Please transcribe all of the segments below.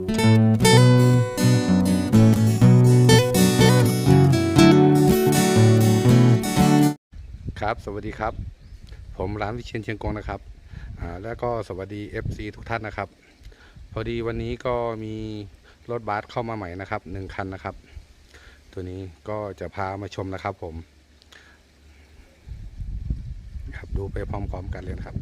ครับ สวัสดีครับ ผมร้านวิเชียนเชียงกงนะครับ แล้วก็สวัสดี FC ทุกท่านนะครับ พอดีวันนี้ก็มีรถบัสเข้ามาใหม่นะครับหนึ่งคันนะครับ ตัวนี้ก็จะพามาชมนะครับผม ครับดูไปพร้อมๆกันเลยครับ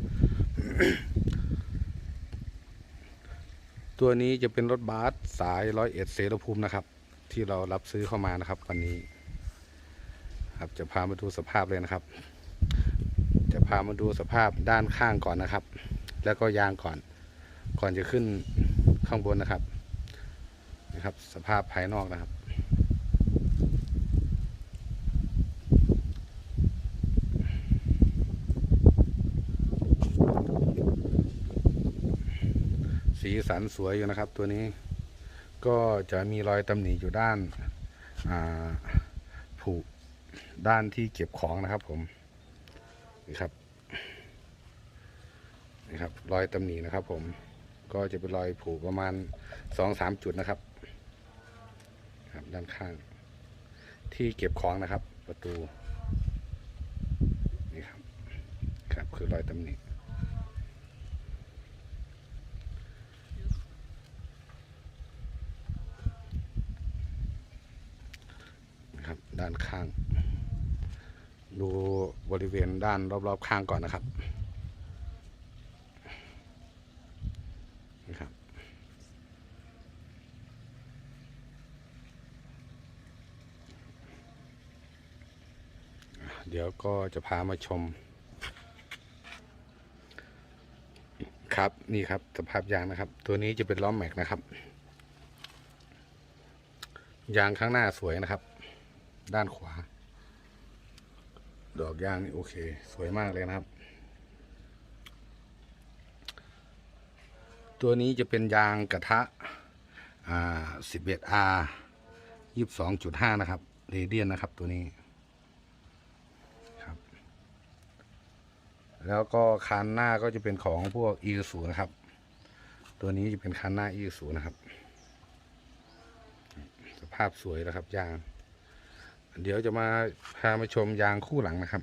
ตัวนี้จะเป็นรถบัสสายร้อยเอ็ดเสรภูมินะครับ ที่เรารับซื้อเข้ามานะครับ วันนี้ ครับจะพามาดูสภาพเลยนะครับ จะพามาดูสภาพด้านข้างก่อนนะครับ แล้วก็ยางก่อน ก่อนจะขึ้นข้างบนนะครับ นะครับ สภาพภายนอกนะครับ สีสันสวยอยู่นะครับ ตัวนี้ก็จะมีรอยตำหนิอยู่ด้านาผูกด้านที่เก็บของนะครับผมนี่ครับนี่ครับ รอยตำหนินะครับ ผมก็จะเป็นรอยผูกประมาณสองสามจุดนะครับครับ ด้านข้าง ที่เก็บของนะครับ ประตูนี่ครับ ครับคือรอยตำหนินะครับ ด้านข้าง ดูบริเวณด้านรอบๆข้างก่อนนะครับนี่ครับ เดี๋ยวก็จะพามาชม ครับนี่ครับสภาพยางนะครับ ตัวนี้จะเป็นล้อมแม็กนะครับยางข้างหน้าสวยนะครับ ด้านขวา ดอกยางนี่โอเค สวยมากเลยนะครับ ตัวนี้จะเป็นยางกระทะอ่า 11R 22.5 นะครับเรเดียนนะครับตัวนี้ครับ แล้วก็คันหน้าก็จะเป็นของพวก e 0นะครับ ตัวนี้จะเป็นคันหน้า e 0นะครับ สภาพสวยนะครับยาง เดี๋ยวจะมาพามาชมยางคู่หลังนะครับ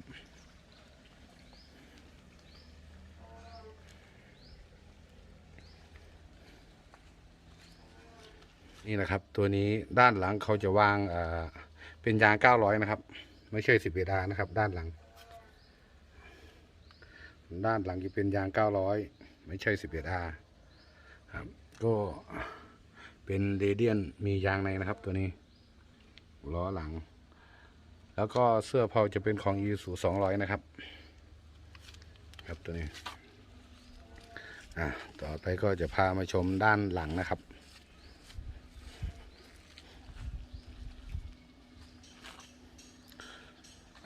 นี่นะครับ ตัวนี้ด้านหลังเขาจะวางเป็นยาง 900 นะครับ ไม่ใช่10เอดานะครับ ด้านหลัง ด้านหลังจะเป็นยาง 900 ไม่ใช่11เอดาครับก็เป็นเรเดียนมียางในนะครับตัวนี้ล้อหลัง แล้วก็เสื้อเพาจะเป็นของ e สู200นะครับ ครับตัวนี้ อะต่อไปก็จะพามาชมด้านหลังนะครับ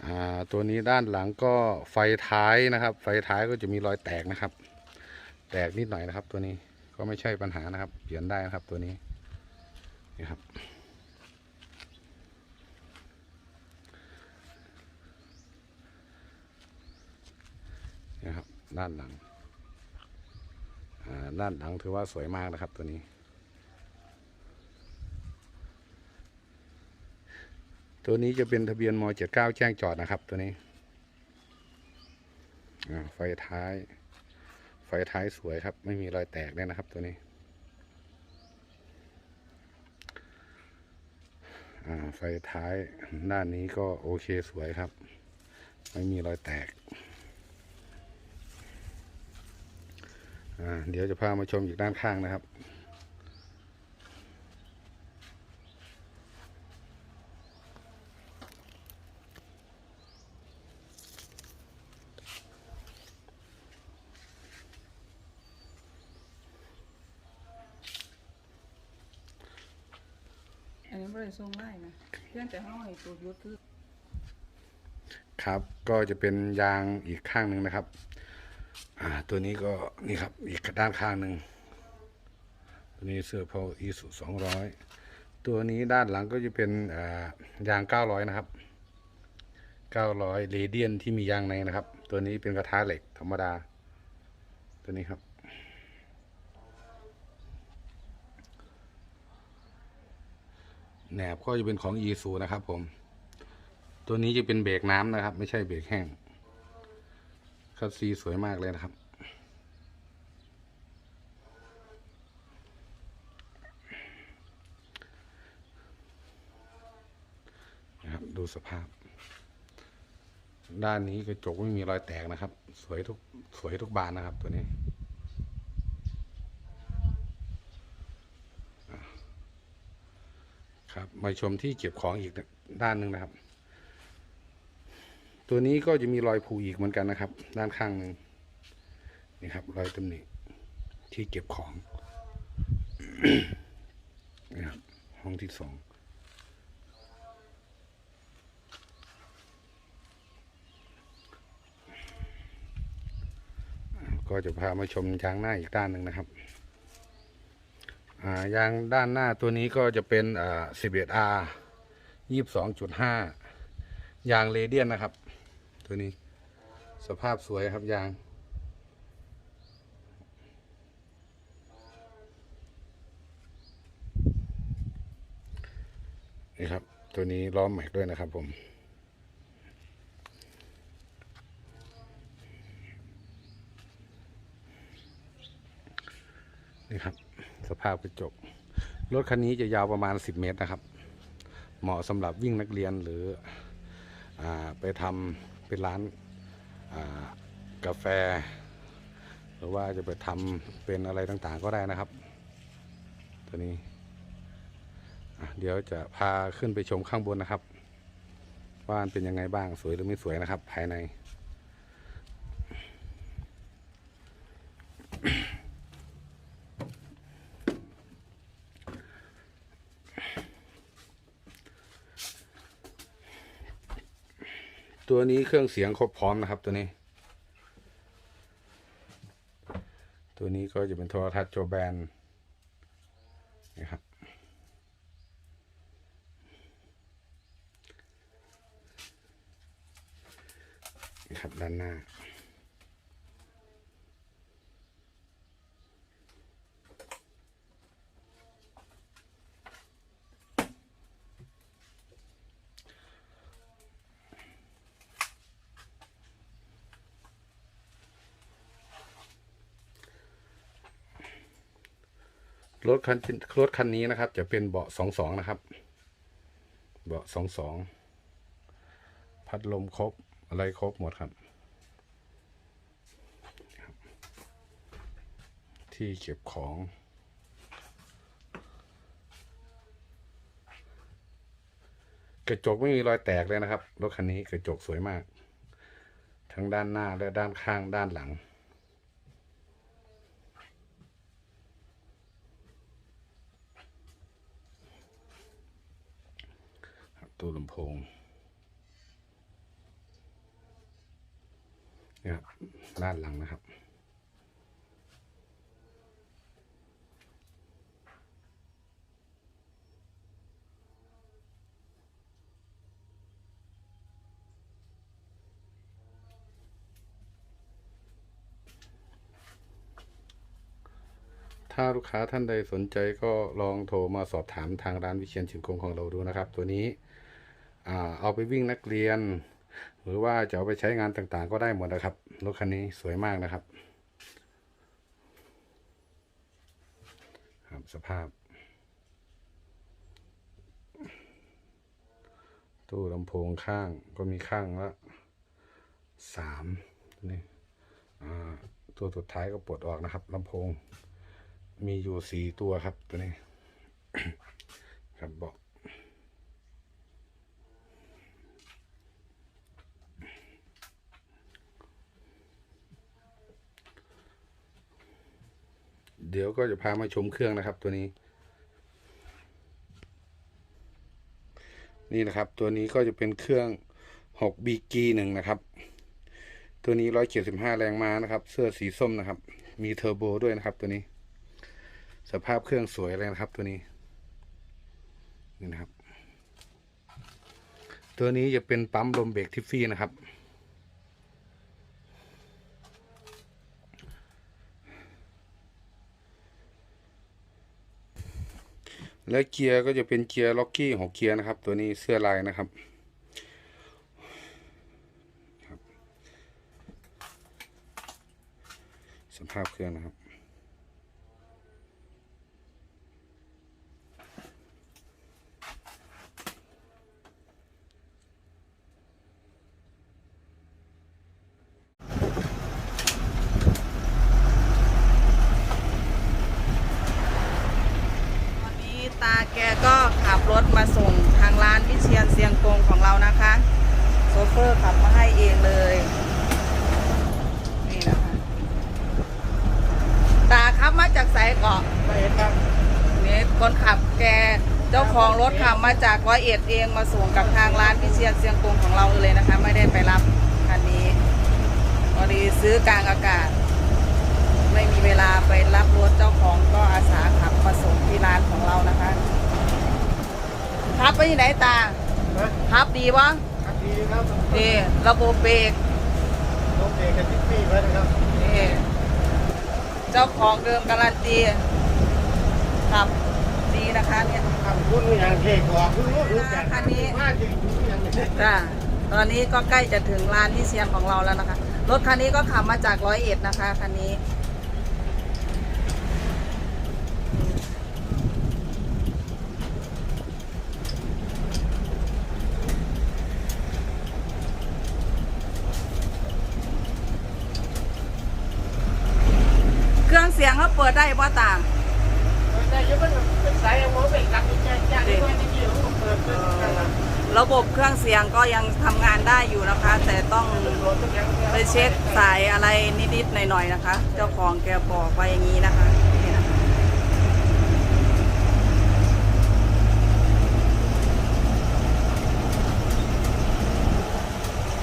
อ่า ตัวนี้ด้านหลังก็ไฟท้ายนะครับ ไฟท้ายก็จะมีรอยแตกนะครับ แตกนิดหน่อยนะครับ ตัวนี้ก็ไม่ใช่ปัญหานะครับ เปลี่ยนได้นะครับตัวนี้นี่ครับ นะครับ ด้านหลังด้านหลังถือว่าสวยมากนะครับตัวนี้ ตัวนี้จะเป็นทะเบียนม 79 แจ้งจอดนะครับ ตัวนี้ไฟท้าย ไฟท้ายสวยครับ ไม่มีรอยแตกเลยนะครับตัวนี้ไฟท้ายด้านนี้ก็โอเคสวยครับ ไม่มีรอยแตก อ่า เดี๋ยวจะพามาชมอีกด้านข้างนะครับ อันนี้บริส่งได้นะเพื่อนแต่ห้องไอ้ตัวยุทธคือครับก็จะเป็นยางอีกข้างหนึ่งนะครับ อ่าตัวนี้ก็นี่ครับอีกด้านข้างหนึ่งตัวนี้เสื้อพออีสุสองร้อยตัวนี้ด้านหลังก็จะเป็นยางเก้าร้อยนะครับเก้าร้อยเรเดียนที่มียางในนะครับ ตัวนี้เป็นกระทะเหล็กธรรมดา ตัวนี้ครับแหนบก็จะเป็นของอีซูนะครับผม ตัวนี้จะเป็นเบรกน้ำนะครับ ไม่ใช่เบรกแห้ง คัสซีสวยมากเลยนะครับ นะครับ ดูสภาพ ด้านนี้กระจกไม่มีรอยแตกนะครับ สวยทุกสวยทุกบานนะครับตัวนี้ครับมาชมที่เก็บของอีกด้านหนึ่งนะครับ ตัวนี้ก็จะมีรอยผูอีกเหมือนกันนะครับ ด้านข้างหนึ่งนี่ครับ รอยตำหนิที่เก็บของนี่ครับห้องที่สองก็จะพามาชมยางหน้าอีกด้านหนึ่งนะครับยางด้านหน้าตัวนี้ก็จะเป็นอ่า 11R 22.5 ยางเรเดียนนะครับ ตัวนี้ สภาพสวยครับยาง นี่ครับ ตัวนี้ล้อมแม็กด้วยนะครับผมนี่ครับ สภาพกระจก รถคันนี้จะยาวประมาณ 10 เมตรนะครับ เหมาะสำหรับวิ่งนักเรียนหรืออไปทำ เป็นร้านกาแฟ หรือว่าจะไปทำเป็นอะไรต่างๆก็ได้นะครับ ตัวนี้เดี๋ยวจะพาขึ้นไปชมข้างบนนะครับ ว่ามันเป็นยังไงบ้างสวยหรือไม่สวยนะครับ ภายใน ตัวนี้เครื่องเสียงครบพร้อมนะครับตัวนี้ ตัวนี้ก็จะเป็นโทรทัศน์โจแบนนะครับนี่ครับด้านหน้า รถคันรถคันนี้นะครับ จะเป็นเบาะสองสองนะครับ เบาะสองสองพัดลมครบอะไรครบหมดครับ ที่เก็บของกระจกไม่มีรอยแตกเลยนะครับ รถคันนี้กระจกสวยมาก ทั้งด้านหน้าและด้านข้างด้านหลัง ครับ ตู้ลำโพงนี่ครับด้านหลังนะครับ ถ้าลูกค้าท่านใดสนใจก็ลองโทรมาสอบถามทางร้านวิเชียนชินคงของเราดูนะครับ ตัวนี้ เอาไปวิ่งนักเรียน หรือว่าจะเอาไปใช้งานต่างๆ ก็ได้หมดนะครับรถคันนี้สวยมากนะครับครับสภาพ ตู้ลำโพงข้างก็มีข้างละสามนี่ตัวสุดท้ายก็ปลดออกนะครับลำโพง มีอยู่สี่ตัวครับตัวนี้ ครับบอก เดี๋ยวก็จะพามาชมเครื่องนะครับตัวนี้ นี่นะครับ ตัวนี้ก็จะเป็นเครื่อง 6 b g หนึ่งนะครับ ตัวนี้ 175 แรงม้านะครับ เสื้อสีส้มนะครับ มีเทอร์โบด้วยนะครับตัวนี้ สภาพเครื่องสวยเลยนะครับตัวนี้นี่นะครับ ตัวนี้จะเป็นปั๊มลมเบรกทิฟฟี่นะครับ และเกียร์ก็จะเป็นเกียร์ล็อกกี้หกเกียร์นะครับ ตัวนี้เสื้อลายนะครับครับสภาพเครื่องนะครับ ตอนนี้ตาแกก็ขับรถ มาส่งทางร้านวิเชียนเสียงกงของเรานะคะโซเฟอร์ขับมาให้เองเลยนี่นะคะตาขับมาจากสายเกาะไม่เห็นครับนี่คนขับแกเจ้าของรถขับมาจากร้อยเอ็ดเองมาส่งกับทางร้านวิเชียนเสียงกงของเราเลยนะคะ ไม่ได้ไปรับคันนี้พอดีซื้อกลางอากาศ ไม่มีเวลาไปรับรถเจ้าของก็อาสาขับมาส่งที่ร้านของเรานะคะ ขับไปที่ไหนตานะขับดีวะครับดีครับนี่ระบบเบรกลงเบรกกันทิปปี้ไว้นะครับนี่เจ้าของเดิมการันตีขับ ดีนะคะเนี่ย ทำคุณอย่างเทกว่าคุณรู้รู้จักคันนี้มากจริงอย่างนี้จ้าตอนนี้ก็ใกล้จะถึงร้านที่เซียนของเราแล้วนะคะ รถคันนี้ก็ขับมาจากร้อยเอ็ดนะคะคันนี้ เครื่องเสียงเขาเปิดได้ป่ะตา แต่ยังมันเป็นสายเอาหัวเบรกตักอยู่แจ้งแจ้งที่ว่าที่นี่ผมเปิดเป็นกันละ ระบบเครื่องเสียงก็ยังทำงานได้อยู่นะคะ แต่ต้องโดนทุกอย่างไปเช็คสายอะไรนิดๆหน่อยๆนะคะ เจ้าของแกบอกไว้อย่างนี้นะคะนี่นะคะ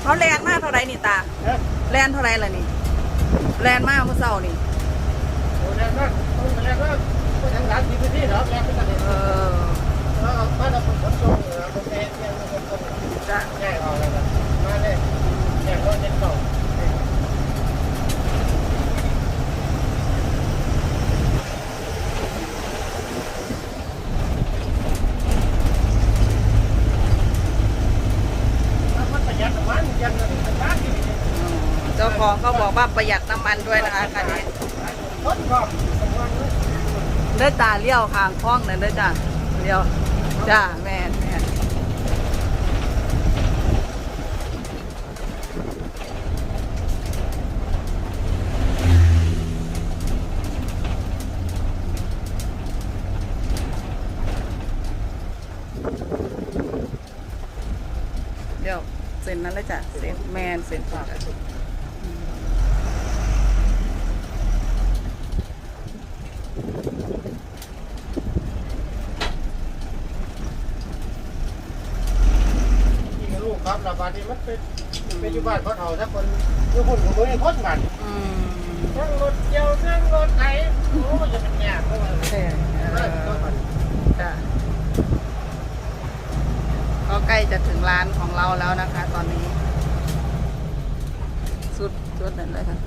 เขาแลนมากเท่าไรนี่ตานะแลนเท่าไรล่ะนี่แลนมากเมื่อเช้านี่โอ้แรงมากต้องแรงมากก็ทางร้านที่ที่เหรอแรงเป็นอะไรเออเออบ้านเราเป็นคนส่งเหรอคนเอง เนี่ยคนส่งจะง่ายออกแล้วนะมาเลยแรงรถเจ็ดสองมันประหยัดน้ำมันยันมันร้านที่เจ้าของก็บอกว่าประหยัดน้ำมันด้วยนะคะคันนี้รถก็สำคัญเลยเด้อตาเลี้ยวข้างคล้องนั่นเด้อจ้าเลี้ยว จ้าแม่นแม่นเดี๋ยวเซ็นนั้นเลยจ้ะเซ็นแมนเซ็นก่อนจ้ะอืม ยิงลูกครับระบาดนี้มันเป็นเป็นอยู่ บ้านเขาเฒ่าถ้าคนอยู่คนของมือคนบ้านอืมทั้งรถเกี่ยวทั้งรถไถโอ้ยจะเป็นแง่เพราะว่าโอเคเออจ้ะก็ใกล้จะถึงร้านของเราแล้วนะคะ ตอนนี้ สุดสุดนั่นเลยค่ะ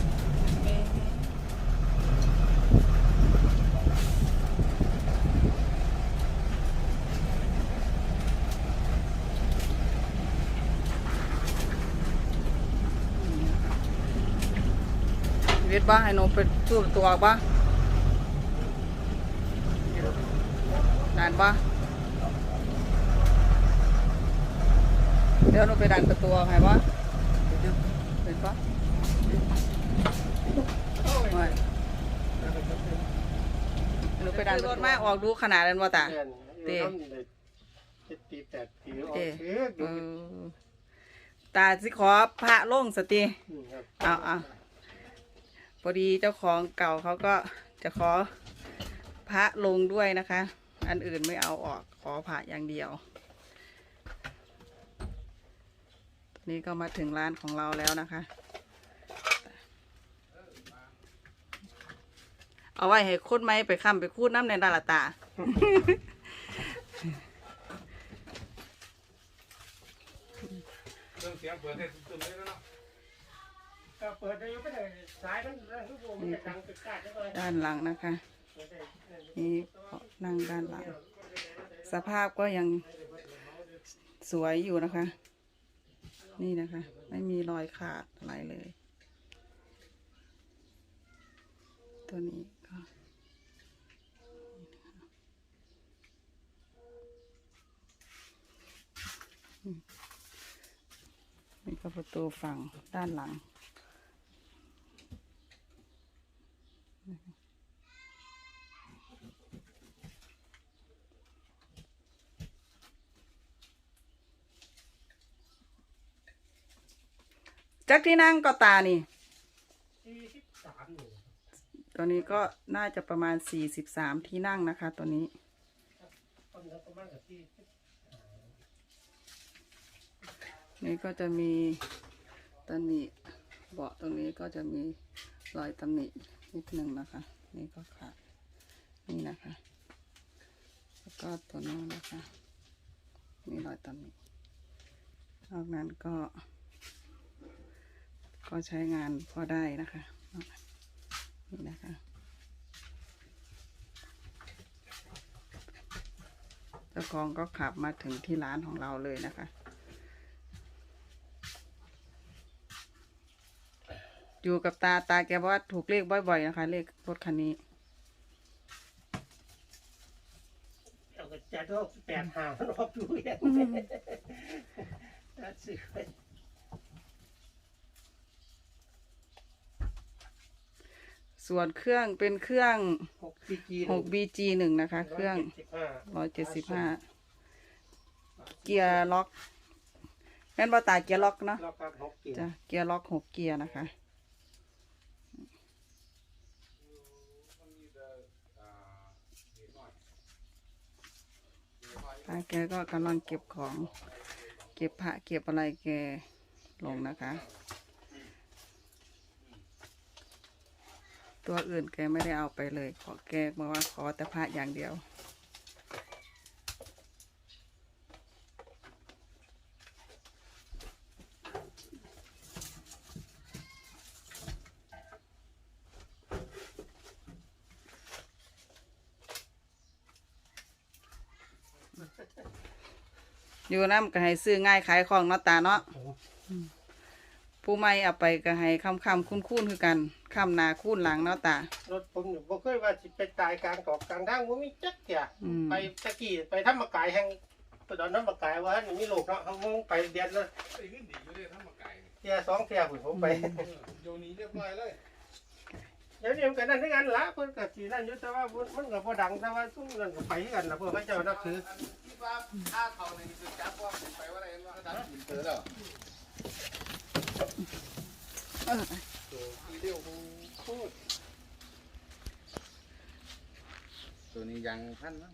บ้าให้หนูไปสู้ตัวบ้าดันบ้าเดี๋ยวหนูไปดันประตูเอาให้บ้าเป็นบ้าไม่หนูไปดันรถมาออกดูขนาดนั้นว่าตาเต้เจ็ดปีแปดปีออกเต้เออเออตาสิขอพระลงสติเอาเอาพ อดีเจ้าของเก่าเขาก็จะขอพระลงด้วยนะคะ อันอื่นไม่เอาออกขอพระอย่างเดียวตอนนี้ก็มาถึงร้านของเราแล้วนะคะ เอาไว้ให้คุดไม้ไปค้ำไปคูดน้ำในดาลตา เครื่องเสียงเปิดให้ตุ้มๆเลยนาะ ก็เปิดได้อยู่ไม่ได้สายมันลูกมันจะดังตึกกาดได้เลยด้านหลังนะคะ เปิดได้นี่เบาะนั่งด้านหลัง สภาพก็ยังสวยอยู่นะคะ นี่นะคะ ไม่มีรอยขาดอะไรเลย ตัวนี้ก็ นี่ก็ประตูฝั่งด้านหลัง จักที่นั่งก็ตานี่สี่สิบสามอยู่ตัวนี้ก็น่าจะประมาณ43ที่นั่งนะคะ ตัวนี้คนละประมาณกับที่สิบนี่ก็จะมีตำหนิเบาะตรงนี้ก็จะมีรอยตำหนินิดหนึ่งนะคะ นี่ก็ขาดนี่นะคะ แล้วก็ตัวนู้นนะคะ มีรอยตำหนินอกนั้นก็ ก็ใช้งานพอได้นะคะนี่นะคะเจ้าของก็ขับมาถึงที่ร้านของเราเลยนะคะ อยู่กับตาตาแกบอกว่าถูกเลขบ่อย ๆ นะคะ เลขรถคันนี้เอาก็จะโรคแปดหางรอบดูอย่างตั สิไปส่วนเครื่องเป็นเครื่องหกปีจี6 BG 1นะคะ เครื่องร้อยเจ็ดสิบห้า175 เกียร์ล็อกแม่นบ่ตาเกียร์ล็อกเนาะรอบครับหกปีจ้ะเกียร์ล็อก6เกียร์นะคะ ตาแกก็กำลังเก็บของ เก็บผ้าเก็บอะไรแกลงนะคะ ตัวอื่นแกไม่ได้เอาไปเลย ขอแกบอกว่าขอแต่ผ้าอย่างเดียว อยู่น้ำก็ให้ซื้อง่ายขายของเนาะตาเนาะอืมผู้ไม่เอาไปก็ให้คำคำคุ้นคุ้นๆคือกัน คำหนาคุ้นหลังเนาะตา รถผมอยู่บ่เคยว่าสิไปตายกลางตอกกลางทางบ่มีจักเที่ยอืม ไปตะกี้ไปทำมากายแห่งไปดอนน้ำมากายว่ามันมีโรคเนาะเขางงไปเดือนละไอ้ขึ้นดีอยู่เลยทั้งหมดไก่เที่ยสองเที่ยผมผมไปโยนี้เรียบร้อยเลยเดี๋ยวนี้มันก็นั่นคือกันละเพิ่นก็สินั่นอยู่แต่ว่ามันก็บ่ดังแต่ว่าซุ่มนั่นก็ไปคือกันล่ะเพิ่นพระเจ้านับถือคิดว่าถ้าเขาในจุดจับว่าเป็นไปว่าอะไรว่าดับกินเตอแล้วเออ ตัวเดียวโคตร ตัวนี้ยังพันนะ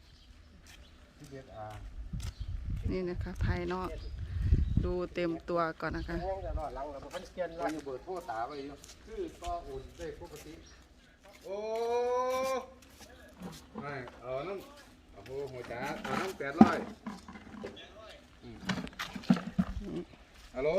ที่เบียดอานี่นะคะ ภายนอก ดูเต็มตัวก่อนนะคะยังจะรอดหลังแล้วบ่ทันเปลี่ยนวัละนนี้เบิดโทษตาไปอยู่คือก็อุ่นได้ปกติโอ้ไม่เอาน้ำโอ้โหหัวจ๋าเอาน้ำแปดร้อยอืมฮัลโหล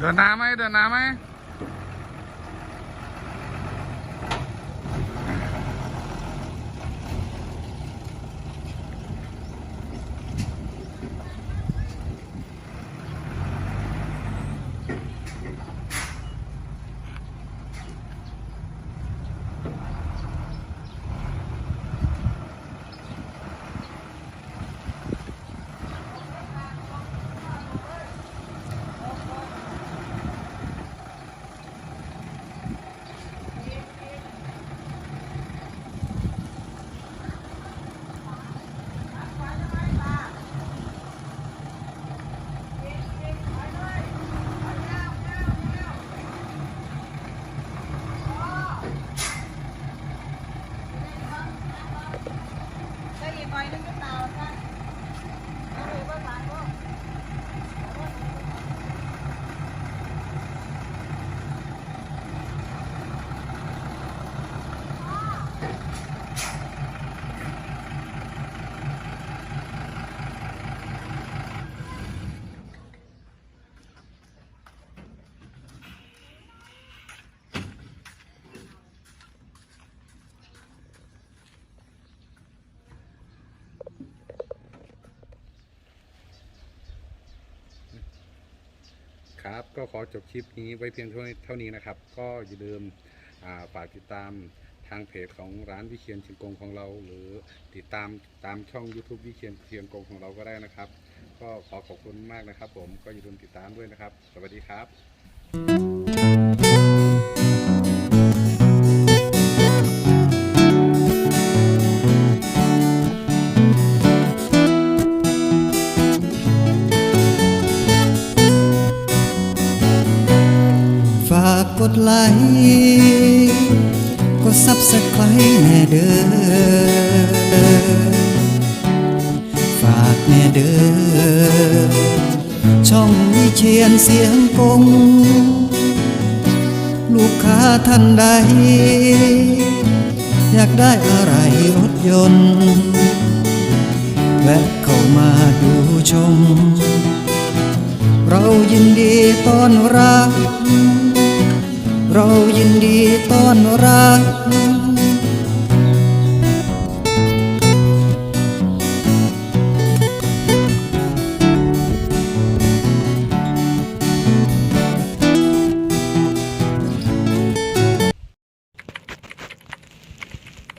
เดินน้ำไหมเดินน้ำไหม ได้อีกหน่อยนึงก็เปล่าค่ะเอาเลยว่าหลานก็ ครับ ก็ขอจบคลิปนี้ไว้เพียงเท่านี้นะครับ ก็อย่าลืมฝากติดตามทางเพจของร้านวิเชียนเชียงกงของเรา หรือติดตามตามช่อง YouTube วิเชียนเชียงกงของเราก็ได้นะครับ ก็ขอขอบคุณมากนะครับ ผมก็อย่าลืมติดตามด้วยนะครับ สวัสดีครับ ไลค์กดซับสไคร์แน่เด้อฝากแน่เด้อช่องวิเชียนเสียงกง ลูกค้าท่านใด อยากได้อะไรรถยนต์ แวะเข้ามาดูชม เรายินดีต้อนรับ เรายินดีต้อนรับ